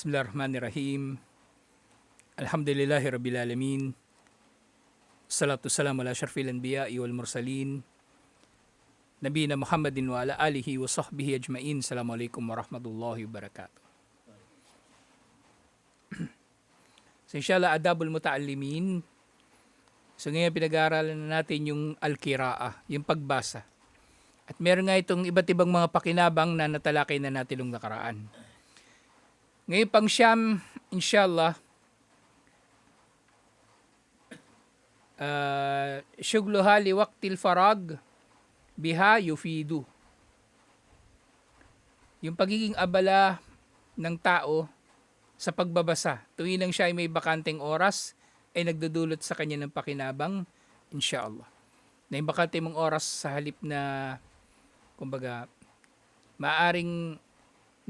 Bismillahirrahmanirrahim. Alhamdulillahi Rabbil Alamin. Salatu salam ala syarfil anbiya wal mursalin. Nabina Muhammadin wa ala alihi wa sahbihi ajmain. Assalamualaikum warahmatullahi wabarakatuh. so inshallah adabul muta'allimin. So ngayon pinag-aaralan na natin yung al-qiraah, yung pagbasa. At meron nga itong iba't ibang mga pakinabang na natalakay na natin nung nakaraan. Ngayon pang siyam, inshallah, uh, syugluha li waqtil farag biha yufidu. Yung pagiging abala ng tao sa pagbabasa, tuwing lang siya ay may bakanteng oras, ay nagdudulot sa kanya ng pakinabang, inshallah. Na yung bakante oras sa halip na, kumbaga, maaring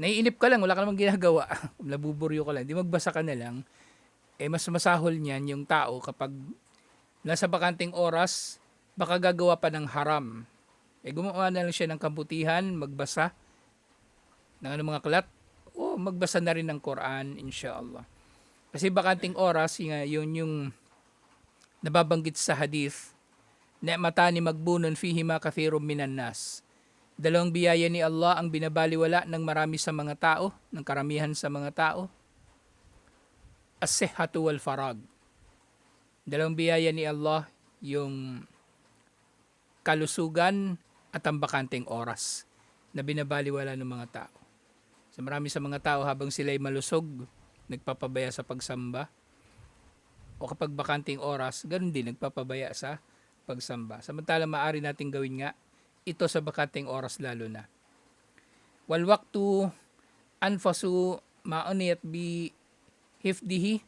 naiinip ka lang, wala ka namang ginagawa, nabuburyo ka lang, di magbasa ka na lang, eh mas masahol niyan yung tao kapag nasa bakanting oras, baka gagawa pa ng haram. Eh gumawa na lang siya ng kabutihan, magbasa ng ano mga kalat, o magbasa na rin ng Quran, inshallah. Kasi bakanting oras, yun, yun yung nababanggit sa hadith, na matani magbunon fihi ma kathirum minan nas. Dalawang biyaya ni Allah ang binabaliwala ng marami sa mga tao, ng karamihan sa mga tao. As-sihhatu wal farag. Dalawang biyaya ni Allah yung kalusugan at ang bakanteng oras na binabaliwala ng mga tao. Sa marami sa mga tao habang sila'y malusog, nagpapabaya sa pagsamba. O kapag bakanting oras, ganun din, nagpapabaya sa pagsamba. Samantala maaari nating gawin nga ito sa bakanting oras lalo na. Wal waktu anfasu mauniyat bi hifdihi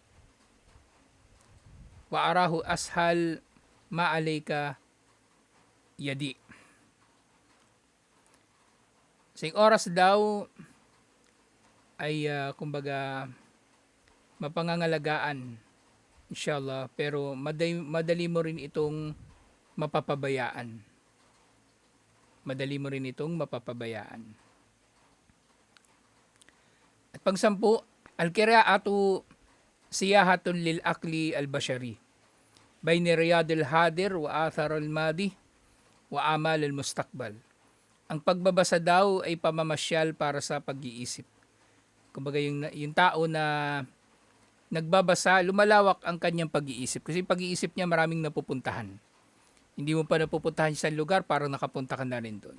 wa arahu ashal ma alayka yadi. Sing oras daw ay uh, kumbaga mapangangalagaan inshallah pero madali, madali mo rin itong mapapabayaan. Madali mo rin itong mapapabayaan. At pangsampu, al-qira'atu siyahatun lil akli al-bashari. Bayni riyad al-hadir wa athar al-madi wa amal al-mustaqbal. Ang pagbabasa daw ay pamamasyal para sa pag-iisip. Kumbaga yung, yung tao na nagbabasa, lumalawak ang kanyang pag-iisip. Kasi pag-iisip niya maraming napupuntahan. Hindi mo pa napupuntahan sa lugar, parang nakapunta ka na rin doon.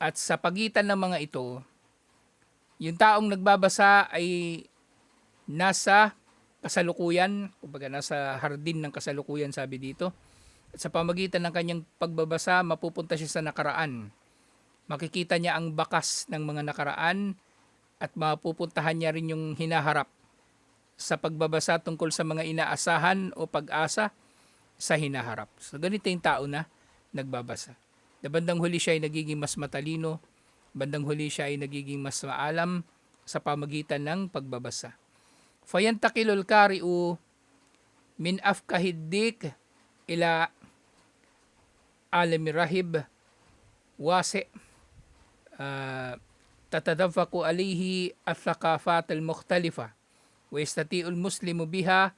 At sa pagitan ng mga ito, yung taong nagbabasa ay nasa kasalukuyan, kumbaga nasa hardin ng kasalukuyan sabi dito. At sa pamagitan ng kanyang pagbabasa, mapupunta siya sa nakaraan. Makikita niya ang bakas ng mga nakaraan at mapupuntahan niya rin yung hinaharap sa pagbabasa tungkol sa mga inaasahan o pag-asa sa hinaharap. So ganito yung tao na nagbabasa. Na bandang huli siya ay nagiging mas matalino, bandang huli siya ay nagiging mas maalam sa pamagitan ng pagbabasa. Fayantakilul kari'u min afkahiddik ila alami rahib wasi uh, tatadafaku alihi al-thaqafat al-mukhtalifa wa istati'ul muslimu biha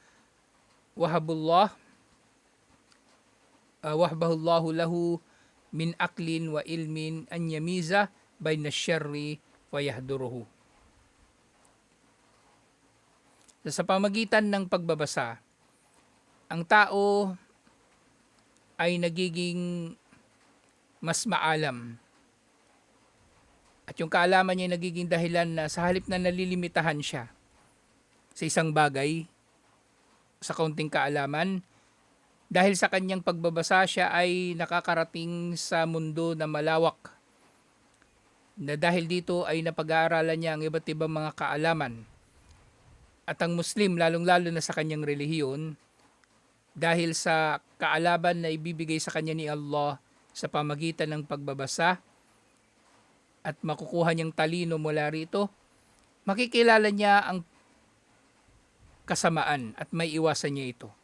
wahabullah uh, wahbahullahu lahu min aklin wa ilmin an yamiza bayna syarri wa yahduruhu. Sa pamagitan ng pagbabasa, ang tao ay nagiging mas maalam. At yung kaalaman niya ay nagiging dahilan na sa halip na nalilimitahan siya sa isang bagay, sa kaunting kaalaman, dahil sa kanyang pagbabasa siya ay nakakarating sa mundo na malawak. Na dahil dito ay napag-aaralan niya ang iba't ibang mga kaalaman. At ang Muslim, lalong-lalo na sa kanyang relihiyon, dahil sa kaalaman na ibibigay sa kanya ni Allah sa pamagitan ng pagbabasa at makukuha niyang talino mula rito, makikilala niya ang kasamaan at may iwasan niya ito.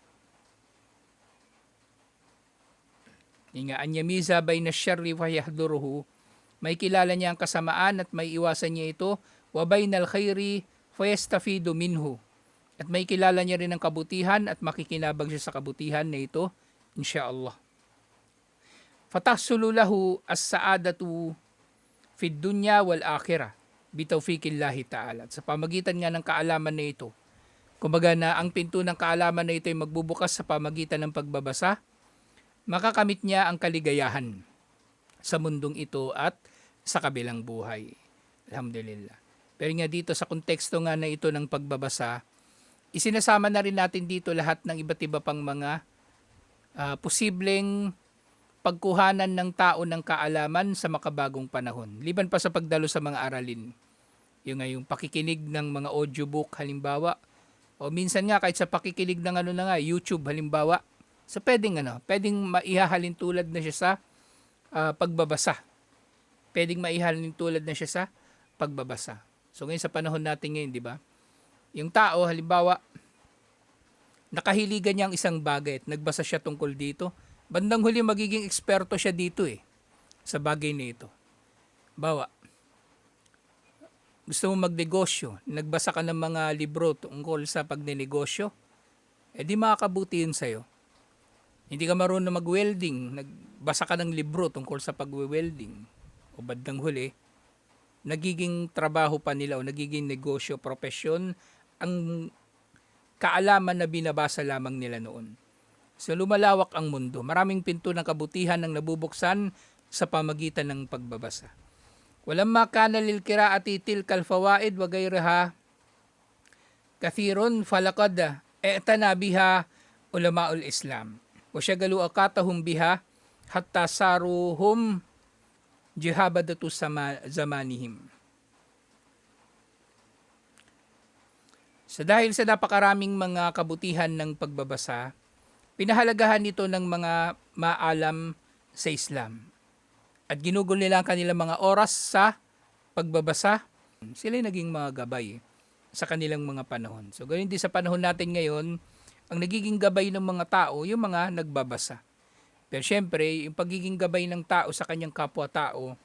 Nga anyamiza bay na syarri wa yahduruhu, may kilala niya ang kasamaan at may iwasan niya ito, wa bainal khairi fayastafidu minhu. At may kilala niya rin ang kabutihan at makikinabang siya sa kabutihan na ito, insyaallah. Fatahsulu lahu as-sa'adatu fid dunya wal akhirah bitawfiqillahi ta'ala. At sa pamagitan nga ng kaalaman na ito, kumbaga na ang pinto ng kaalaman na ito ay magbubukas sa pamagitan ng pagbabasa, makakamit niya ang kaligayahan sa mundong ito at sa kabilang buhay. Alhamdulillah. Pero nga dito sa konteksto nga na ito ng pagbabasa, isinasama na rin natin dito lahat ng iba't iba pang mga ah, posibleng pagkuhanan ng tao ng kaalaman sa makabagong panahon. Liban pa sa pagdalo sa mga aralin. Yung nga yung pakikinig ng mga audiobook halimbawa. O minsan nga kahit sa pakikinig ng ano na nga, YouTube halimbawa. So pwedeng ano, pwedeng maihahalin tulad na siya sa ah, pagbabasa. Pwedeng maihalin tulad na siya sa pagbabasa. So ngayon sa panahon natin ngayon, di ba? Yung tao, halimbawa, nakahiligan niya ang isang bagay at nagbasa siya tungkol dito. Bandang huli magiging eksperto siya dito eh, sa bagay na ito. Bawa, gusto mo magnegosyo, nagbasa ka ng mga libro tungkol sa pagnenegosyo, eh di makakabuti yun sa'yo. Hindi ka marunong mag-welding, nagbasa ka ng libro tungkol sa pag-welding, o bandang huli, nagiging trabaho pa nila o nagiging negosyo, profesyon, ang kaalaman na binabasa lamang nila noon. So lumalawak ang mundo. Maraming pinto ng kabutihan ang nabubuksan sa pamagitan ng pagbabasa. Walamma kana lil qiraati tilkal fawaid wa ghayriha kathirun falaqad i'tana biha ulamaul Islam aqatahum biha hatta saruhum jihabadatu sama zamanihim. Sa dahil sa napakaraming mga kabutihan ng pagbabasa, pinahalagahan nito ng mga maalam sa Islam. At ginugol nila ang kanilang mga oras sa pagbabasa. Sila naging mga gabay sa kanilang mga panahon. So ganun din sa panahon natin ngayon, ang nagiging gabay ng mga tao, yung mga nagbabasa. Pero syempre, yung pagiging gabay ng tao sa kanyang kapwa-tao,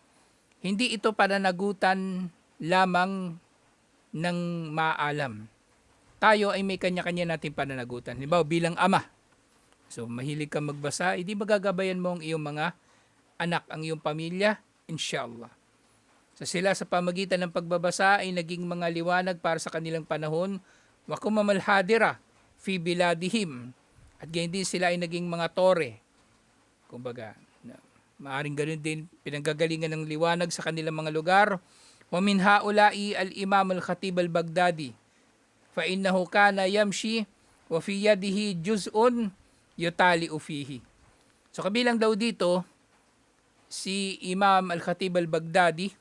hindi ito pananagutan lamang ng maalam. Tayo ay may kanya-kanya nating pananagutan. Halimbawa, bilang ama. So, mahilig ka magbasa, hindi magagabayan mo ang iyong mga anak, ang iyong pamilya, inshallah. So, sila sa pamagitan ng pagbabasa ay naging mga liwanag para sa kanilang panahon. Wa kumamalhadira fi biladihim. At ganyan din sila ay naging mga tore. Kumbaga, maaring ganun din pinanggagalingan ng liwanag sa kanilang mga lugar. Wa min haula'i al-imam al-khatib al-Baghdadi fa innahu kana yamshi wa fi yadihi juz'un yutali fihi. So kabilang daw dito si Imam Al-Khatib Al-Baghdadi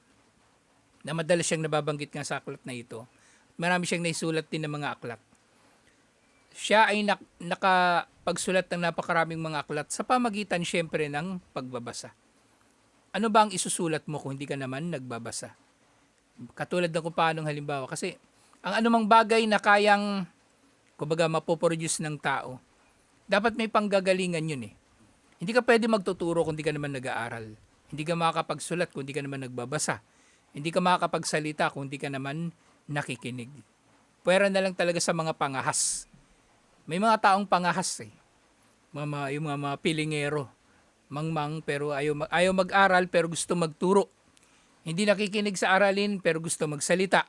na madalas siyang nababanggit nga sa aklat na ito. Marami siyang naisulat din ng mga aklat. Siya ay nak- nakapagsulat ng napakaraming mga aklat sa pamagitan syempre ng pagbabasa. Ano ba ang isusulat mo kung hindi ka naman nagbabasa? Katulad ng kung paano halimbawa. Kasi ang anumang bagay na kayang kumbaga mapoproduce ng tao, dapat may panggagalingan yun eh. Hindi ka pwede magtuturo kung di ka naman nag-aaral. Hindi ka makakapagsulat kung di ka naman nagbabasa. Hindi ka makakapagsalita kung di ka naman nakikinig. Pwera na lang talaga sa mga pangahas. May mga taong pangahas eh. Mga, yung mga, mga pilingero. Mangmang pero ayaw, mag- ayaw mag-aral pero gusto magturo. Hindi nakikinig sa aralin pero gusto magsalita.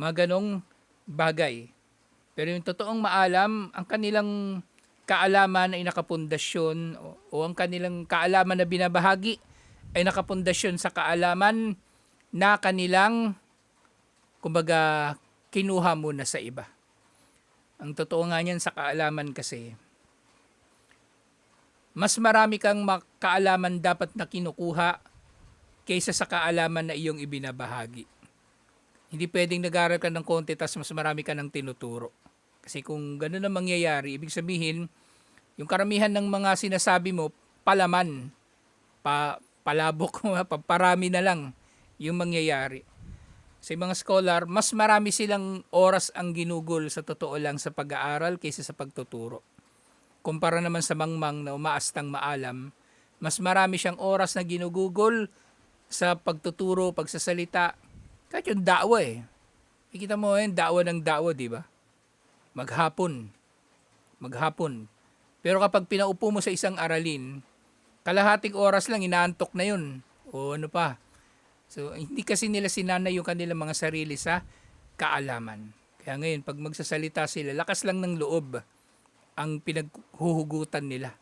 Mga ganong bagay. Pero yung totoong maalam, ang kanilang kaalaman ay nakapundasyon o, o ang kanilang kaalaman na binabahagi ay nakapundasyon sa kaalaman na kanilang kumbaga kinuha muna sa iba. Ang totoo nga niyan sa kaalaman kasi mas marami kang kaalaman dapat na kinukuha kaysa sa kaalaman na iyong ibinabahagi. Hindi pwedeng nag-aaral ka ng konti tapos mas marami ka ng tinuturo. Kasi kung gano'n ang mangyayari, ibig sabihin, yung karamihan ng mga sinasabi mo, palaman, pa, palabok, parami na lang yung mangyayari. Sa mga scholar, mas marami silang oras ang ginugol sa totoo lang sa pag-aaral kaysa sa pagtuturo. Kumpara naman sa mangmang na umaastang maalam, mas marami siyang oras na ginugugol sa pagtuturo, pagsasalita, kahit yung dawa eh. Ikita mo yun, dawa ng dawa, di ba? Maghapon. Maghapon. Pero kapag pinaupo mo sa isang aralin, kalahating oras lang, inaantok na yun. O ano pa. So, hindi kasi nila sinanay yung kanilang mga sarili sa kaalaman. Kaya ngayon, pag magsasalita sila, lakas lang ng loob ang pinaghuhugutan nila.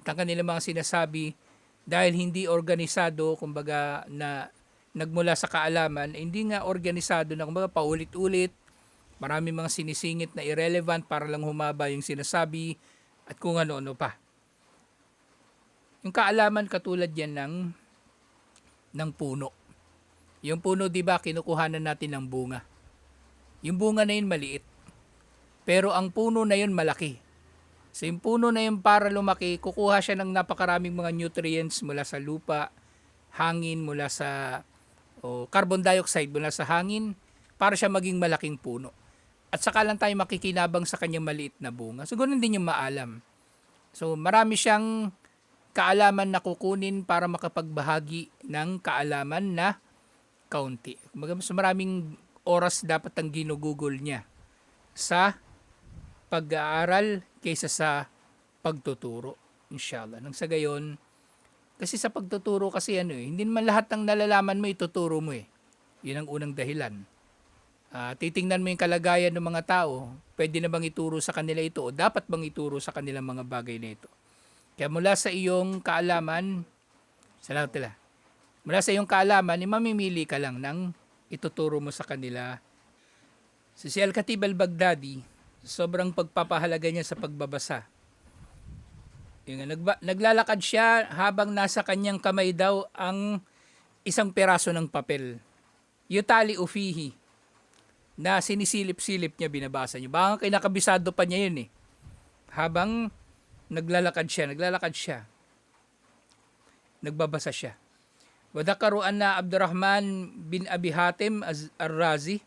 At ang kanilang mga sinasabi, dahil hindi organisado, kumbaga, na nagmula sa kaalaman, hindi nga organisado na kumbaga paulit-ulit, marami mga sinisingit na irrelevant para lang humaba yung sinasabi at kung ano-ano pa. Yung kaalaman katulad yan ng ng puno. Yung puno, di ba, kinukuhanan natin ng bunga. Yung bunga na yun maliit. Pero ang puno na yun malaki. So yung puno na yun para lumaki, kukuha siya ng napakaraming mga nutrients mula sa lupa, hangin, mula sa o carbon dioxide mula sa hangin para siya maging malaking puno. At saka lang tayo makikinabang sa kanyang maliit na bunga. So, ganun din yung maalam. So, marami siyang kaalaman na kukunin para makapagbahagi ng kaalaman na kaunti. Kumbaga, mas maraming oras dapat ang ginugugol niya sa pag-aaral kaysa sa pagtuturo. Inshallah. Nang sa gayon, kasi sa pagtuturo kasi ano eh, hindi naman lahat ng nalalaman mo ituturo mo eh. Yun ang unang dahilan. Ah, titingnan mo yung kalagayan ng mga tao, pwede na bang ituro sa kanila ito o dapat bang ituro sa kanilang mga bagay na ito. Kaya mula sa iyong kaalaman, salamat tila. Mula sa iyong kaalaman, eh, mamimili ka lang ng ituturo mo sa kanila. Si si Al-Khatib al-Baghdadi, sobrang pagpapahalaga niya sa pagbabasa. Yung, nagba, naglalakad siya habang nasa kanyang kamay daw ang isang peraso ng papel. Yutali ufihi na sinisilip-silip niya binabasa niya. Baka kinakabisado pa niya yun eh. Habang naglalakad siya, naglalakad siya. Nagbabasa siya. Wadakaru anna Abdurrahman bin Abi Hatim ar-Razi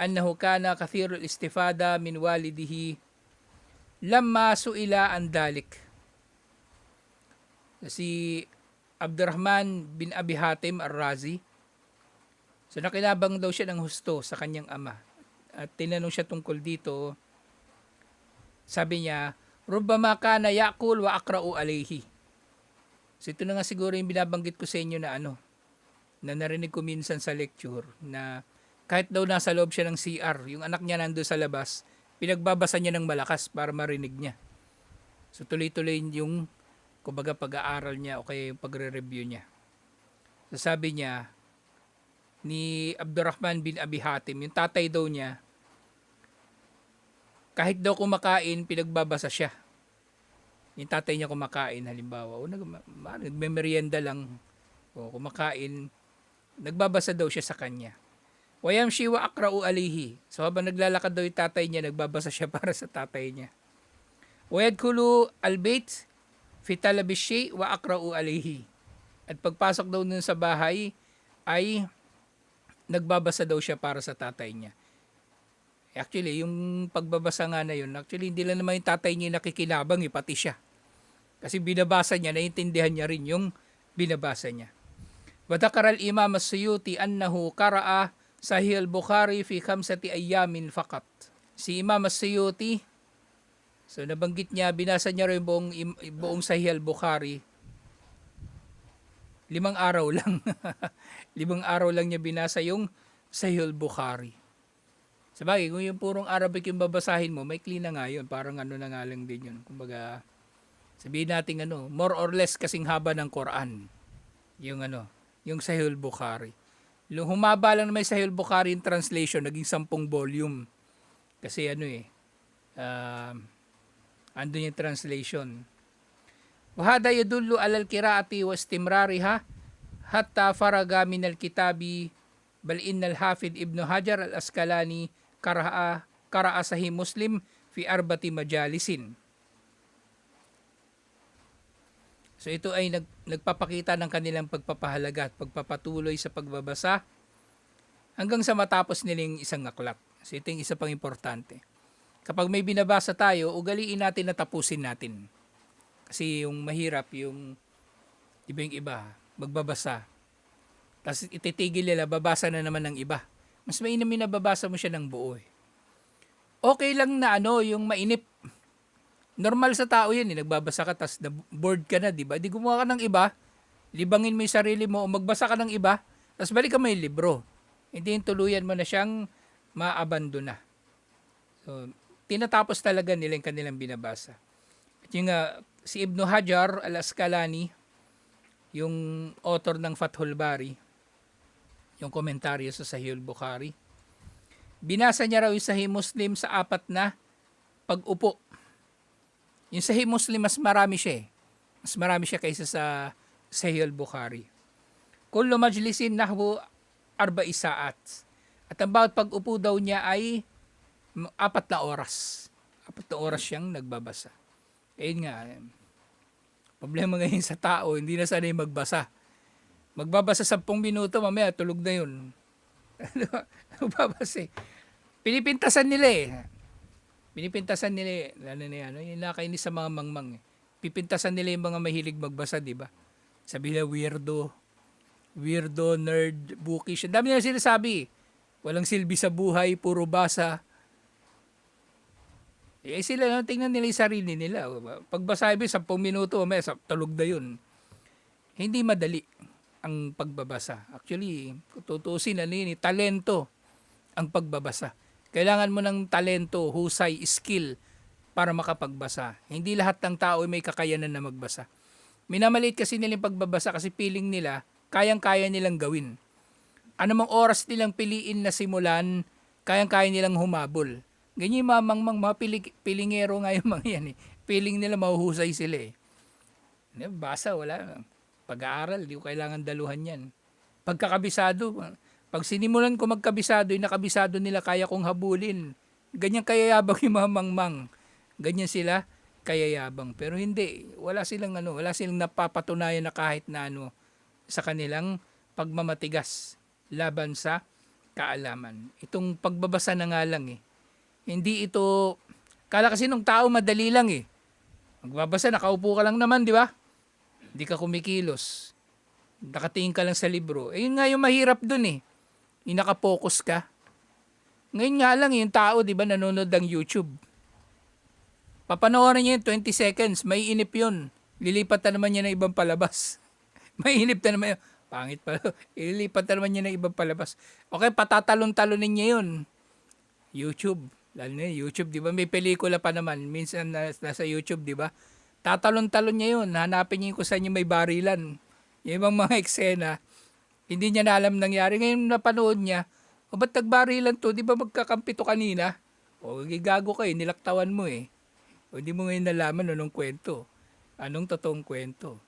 annahu kana kathirul istifada min walidihi lamma suila an dalik si Abdurrahman bin Abi Hatim Ar-Razi. So nakinabang daw siya ng husto sa kanyang ama. At tinanong siya tungkol dito. Sabi niya, Rubbama kana yakul wa akra'u alayhi. So ito na nga siguro yung binabanggit ko sa inyo na ano, na narinig ko minsan sa lecture, na kahit daw nasa loob siya ng CR, yung anak niya nando sa labas, pinagbabasa niya ng malakas para marinig niya. So tuloy-tuloy yung kumbaga pag-aaral niya o kaya yung pagre-review niya. So sabi niya, ni Abdurrahman bin Abi Hatim, yung tatay daw niya, kahit daw kumakain, pinagbabasa siya. Yung tatay niya kumakain, halimbawa, o nag, nagmemerienda lang, o kumakain, nagbabasa daw siya sa kanya. Wayam shiwa akra'u alihi. So habang naglalakad daw yung tatay niya, nagbabasa siya para sa tatay niya. Wayad kulu albait, fitalabishi wa akra'u alayhi. At pagpasok daw nun sa bahay, ay nagbabasa daw siya para sa tatay niya. Actually, yung pagbabasa nga na yun, actually hindi lang naman yung tatay niya nakikinabang, eh, pati siya. Kasi binabasa niya, naiintindihan niya rin yung binabasa niya. Wadakar al-imam as-suyuti annahu kara'a sahih al-Bukhari fi khamsati ayyamin faqat. Si Imam as-Suyuti, So nabanggit niya, binasa niya rin buong, buong Sahih al-Bukhari. Limang araw lang. Limang araw lang niya binasa yung Sahih al-Bukhari. Sabagay, kung yung purong Arabic yung babasahin mo, may clean na nga yun. Parang ano na nga lang din yun. Kumbaga, sabihin natin ano, more or less kasing haba ng Quran. Yung ano, yung Sahih al-Bukhari. Humaba lang na may Sahih al-Bukhari yung translation, naging sampung volume. Kasi ano eh, uh, andun yung translation. Wahada yadullu alal kiraati wa istimrariha hatta faraga min al-kitabi bal innal hafid ibnu Hajar al-Askalani kara'a kara'a sahih Muslim fi arbati majalisin. So ito ay nag, nagpapakita ng kanilang pagpapahalaga at pagpapatuloy sa pagbabasa hanggang sa matapos nilang isang aklat. So ito yung isa pang importante kapag may binabasa tayo, ugaliin natin na tapusin natin. Kasi yung mahirap, yung iba yung iba, magbabasa. Tapos ititigil nila, babasa na naman ng iba. Mas mainam yung nababasa mo siya ng buo eh. Okay lang na ano, yung mainip. Normal sa tao yan eh. Nagbabasa ka, tas bored ka na, di ba? Di gumawa ka ng iba. Libangin mo yung sarili mo, o magbasa ka ng iba, tas balik ka yung libro. Hindi yung tuluyan mo na siyang maabandona. So, tinatapos talaga nila yung kanilang binabasa. At yung nga, si Ibn Hajar al-Asqalani, yung author ng Fathul Bari, yung komentaryo sa Sahih Bukhari, binasa niya raw yung Sahih Muslim sa apat na pag-upo. Yung Sahih Muslim, mas marami siya eh. Mas marami siya kaysa sa Sahih Bukhari. Kullu majlisin nahwu arba isaat. At ang bawat pag-upo daw niya ay apat na oras. Apat na oras siyang nagbabasa. Ayun nga, eh, problema ngayon sa tao, hindi na sanay magbasa. Magbabasa 10 minuto, mamaya tulog na yun. Magbabasa eh. Pinipintasan nila eh. Pinipintasan nila. Lalo na ano, yung nakainis sa mga mangmang eh. Pipintasan nila yung mga mahilig magbasa, di ba? Sabi nila weirdo, weirdo, nerd, bookish. Ang dami nila sinasabi. eh. Walang silbi sa buhay, puro basa. Eh sila, no, tingnan nila yung sarili nila. Pagbasa ibig, 10 minuto, may tulog na yun. Hindi madali ang pagbabasa. Actually, tutusin, ano yun, eh, talento ang pagbabasa. Kailangan mo ng talento, husay, skill para makapagbasa. Hindi lahat ng tao ay may kakayanan na magbasa. Minamaliit kasi nila yung pagbabasa kasi feeling nila, kayang-kaya nilang gawin. Anumang oras nilang piliin na simulan, kayang-kaya nilang humabol. Ganyan yung mga mangmang, mga piling, pilingero nga yung mga yan eh. Piling nila mahuhusay sila eh. Ano, Basa, wala. Pag-aaral, di ko kailangan daluhan yan. Pagkakabisado, pag sinimulan ko magkabisado, yung nakabisado nila kaya kong habulin. Ganyan kayayabang yung mga mangmang. Ganyan sila kayayabang. Pero hindi, wala silang ano, wala silang napapatunayan na kahit na ano sa kanilang pagmamatigas laban sa kaalaman. Itong pagbabasa na nga lang eh. Hindi ito, kala kasi nung tao madali lang eh. Magbabasa, nakaupo ka lang naman, di ba? Hindi ka kumikilos. Nakatingin ka lang sa libro. Eh, yun nga yung mahirap dun eh. Yung nakapokus ka. Ngayon nga lang, yung tao, di ba, nanonood ng YouTube. Papanoorin niya yun, 20 seconds, may inip yun. Lilipat na naman niya ng ibang palabas. may inip na naman yun. Pangit pa. Ililipat na naman niya ng ibang palabas. Okay, patatalon-talonin niya yun. YouTube. Lalo na YouTube, di ba? May pelikula pa naman. Minsan na, nasa YouTube, di ba? Tatalon-talon niya yun. Hanapin niya kung saan yung may barilan. Yung ibang mga eksena. Hindi niya na alam nangyari. Ngayon napanood niya, o ba't nagbarilan to? Di ba magkakampi to kanina? O gigago ka eh, nilaktawan mo eh. O di mo ngayon nalaman anong kwento. Anong totoong kwento.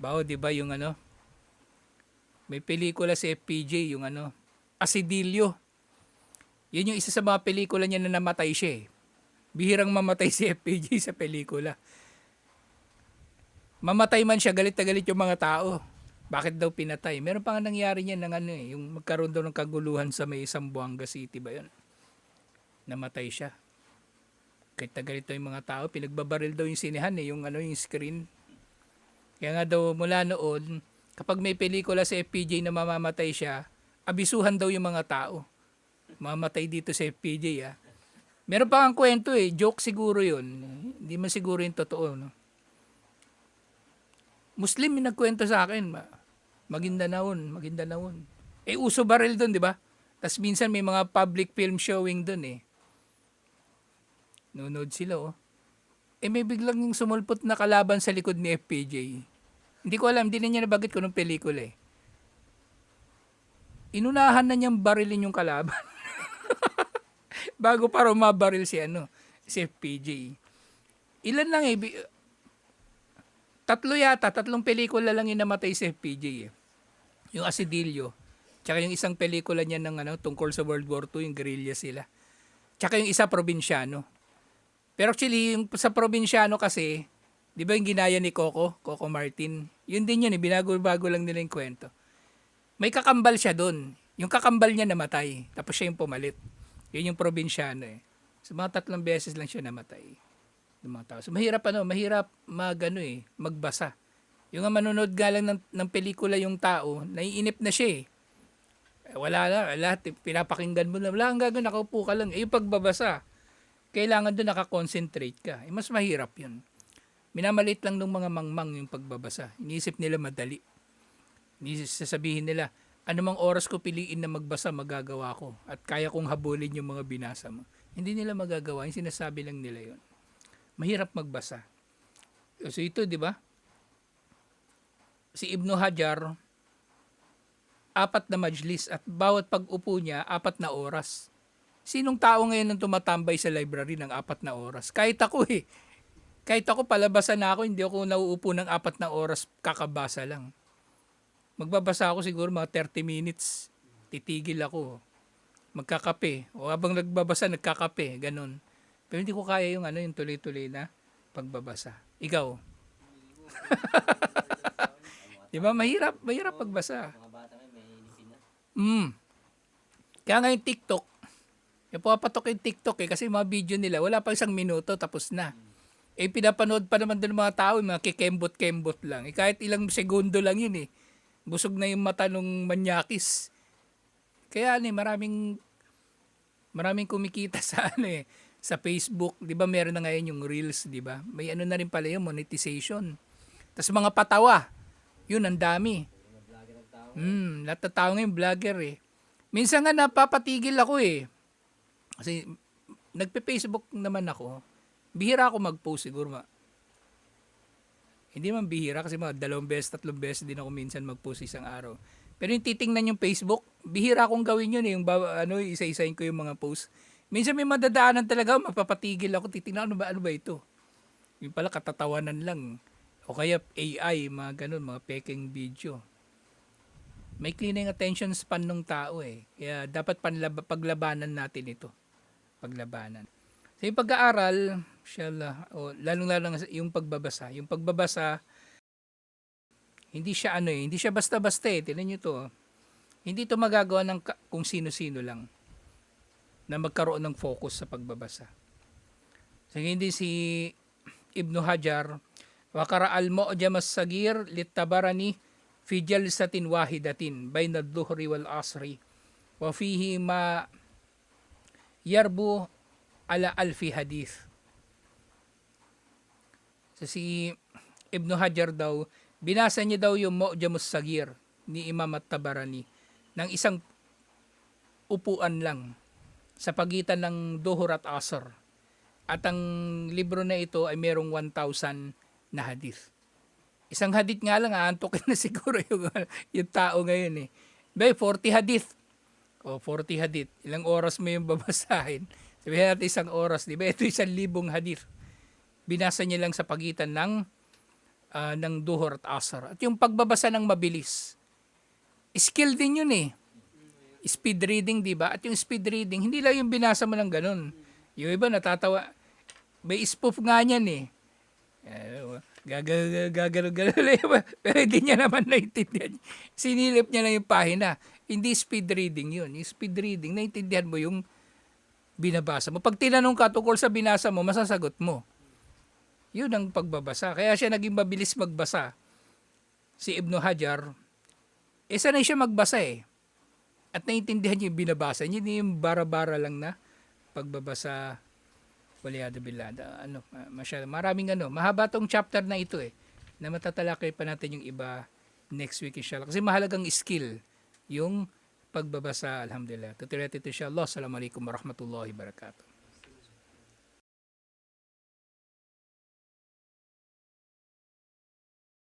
Bao, di ba yung ano? May pelikula si FPJ, yung ano, Asidilyo. Yun yung isa sa mga pelikula niya na namatay siya eh. Bihirang mamatay si FPJ sa pelikula. Mamatay man siya, galit na galit yung mga tao. Bakit daw pinatay? Meron pa nga nangyari niyan ng ano eh, yung magkaroon daw ng kaguluhan sa may Zamboanga City ba yun? Namatay siya. Kahit na galit daw yung mga tao, pinagbabaril daw yung sinehan eh, yung ano yung screen. Kaya nga daw mula noon, kapag may pelikula sa FPJ na mamamatay siya, abisuhan daw yung mga tao. Mamatay dito sa FPJ ah. Meron pa ang kwento eh, joke siguro yun. Hindi man siguro yung totoo. No? Muslim yung nagkwento sa akin. Ma- Maguindanaon, Maguindanaon. Eh, uso baril doon, di ba? Tapos minsan may mga public film showing doon eh. Nunod sila oh. Eh may biglang yung sumulpot na kalaban sa likod ni FPJ. Hindi ko alam, hindi na niya nabagit ko nung pelikula eh. Inunahan na niyang barilin yung kalaban. Bago pa rumabaril si ano, si FPJ. Ilan lang eh, tatlo yata, tatlong pelikula lang yung namatay si FPJ eh. Yung Asidilyo. Tsaka yung isang pelikula niya ng ano, tungkol sa World War II, yung guerrilla sila. Tsaka yung isa probinsyano. Pero actually, yung sa probinsyano kasi, di ba yung ginaya ni Coco, Coco Martin, yun din yun, eh, binago-bago lang nila yung kwento. May kakambal siya doon. Yung kakambal niya namatay, tapos siya yung pumalit. Yun yung probinsyano eh. So mga tatlong beses lang siya namatay. Ng mga tao. So mahirap ano, mahirap mag, ano, eh, magbasa. Yung nga manonood nga lang ng, ng pelikula yung tao, naiinip na siya eh. Eh, wala na, lahat eh, pinapakinggan mo na. Wala kang gagawin, nakaupo ka lang. Eh, yung pagbabasa, kailangan doon nakakonsentrate ka. Eh, mas mahirap yun. Minamalit lang ng mga mangmang yung pagbabasa. Iniisip nila madali. Iniisip sasabihin nila, anumang oras ko piliin na magbasa, magagawa ko. At kaya kong habulin yung mga binasa mo. Hindi nila magagawa. Yung sinasabi lang nila yon. Mahirap magbasa. So ito, di ba? Si Ibnu Hajar, apat na majlis at bawat pag-upo niya, apat na oras. Sinong tao ngayon ang tumatambay sa library ng apat na oras? Kahit ako eh. Kahit ako palabasan na ako, hindi ako nauupo ng apat na oras kakabasa lang. Magbabasa ako siguro mga 30 minutes. Titigil ako. Magkakape. O habang nagbabasa, nagkakape. Ganon. Pero hindi ko kaya yung ano, yung tuloy-tuloy na pagbabasa. Ikaw? Di ba? Mahirap, mahirap pagbasa. Mga bata ngayon may na. Mm. Kaya nga yung TikTok, yung pumapatok yung TikTok eh, kasi mga video nila, wala pa isang minuto, tapos na. Eh, pinapanood pa naman doon mga tao, yung mga kikembot-kembot lang. Eh, kahit ilang segundo lang yun eh. Busog na yung mata nung manyakis. Kaya ano eh, maraming, maraming kumikita sa ano eh, sa Facebook. Di ba meron na ngayon yung Reels, di ba? May ano na rin pala yung monetization. Tapos mga patawa, yun ang dami. Hmm, lahat ng tao ngayon vlogger eh. Minsan nga napapatigil ako eh. Kasi nagpe-Facebook naman ako. Bihira ako mag-post siguro ma. Hindi man bihira kasi mga dalawang beses, tatlong beses din ako minsan mag-post isang araw. Pero yung titingnan yung Facebook, bihira akong gawin yun eh. Yung ano, isa-isahin ko yung mga post. Minsan may madadaanan talaga, mapapatigil ako, titingnan ano ba, ano ba ito? Yung pala katatawanan lang. O kaya AI, mga ganun, mga peking video may cleaning attention span ng tao eh. Kaya dapat panlab- paglabanan natin ito. Paglabanan. Sa yung pag-aaral, inshallah, o lalong-lalo yung pagbabasa. Yung pagbabasa, hindi siya ano eh, hindi siya basta-basta eh. Tinan nyo to. oh. Hindi to magagawa ng kung sino-sino lang na magkaroon ng focus sa pagbabasa. So, hindi si Ibnu Hajar, as-sagir litabarani fi jalsatin wahidatin bayna ad-dhuhri wal asri wa fihi ma yarbu ala alfi hadith. Si Ibn Hajar daw, binasa niya daw yung Mu'jamus Sagir ni Imam at-Tabarani ng isang upuan lang sa pagitan ng Duhur at Asr. At ang libro na ito ay merong 1,000 na hadith. Isang hadith nga lang, aantokin na siguro yung, yung tao ngayon eh. Bay, 40 hadith. O, 40 hadith. Ilang oras mo yung babasahin? Sabihin natin isang oras, di ba? Ito isang libong hadith. Binasa niya lang sa pagitan ng ah, ng duhur at asar. At yung pagbabasa ng mabilis. Skill din yun eh. Speed reading, di ba? At yung speed reading, hindi lang yung binasa mo ng ganun. Yung iba natatawa. May spoof nga niyan eh. Eh, Gagano, gagano, gagano. Pero hindi niya naman naintindihan. Sinilip niya lang yung pahina. Hindi speed reading yun. Yung speed reading, naintindihan mo yung binabasa mo. Pag tinanong ka tungkol sa binasa mo, masasagot mo. Yun ang pagbabasa. Kaya siya naging mabilis magbasa. Si Ibn Hajar, eh sanay siya magbasa eh. At naintindihan niya yung binabasa. Hindi yung bara-bara lang na pagbabasa waliyado billah. Da- Ano, ma- masyado. Maraming ano. Mahaba tong chapter na ito eh. Na matatalakay pa natin yung iba next week inshallah. Kasi mahalagang skill yung pagbabasa. Alhamdulillah. Tutuloy natin ito inshallah. Assalamualaikum warahmatullahi wabarakatuh.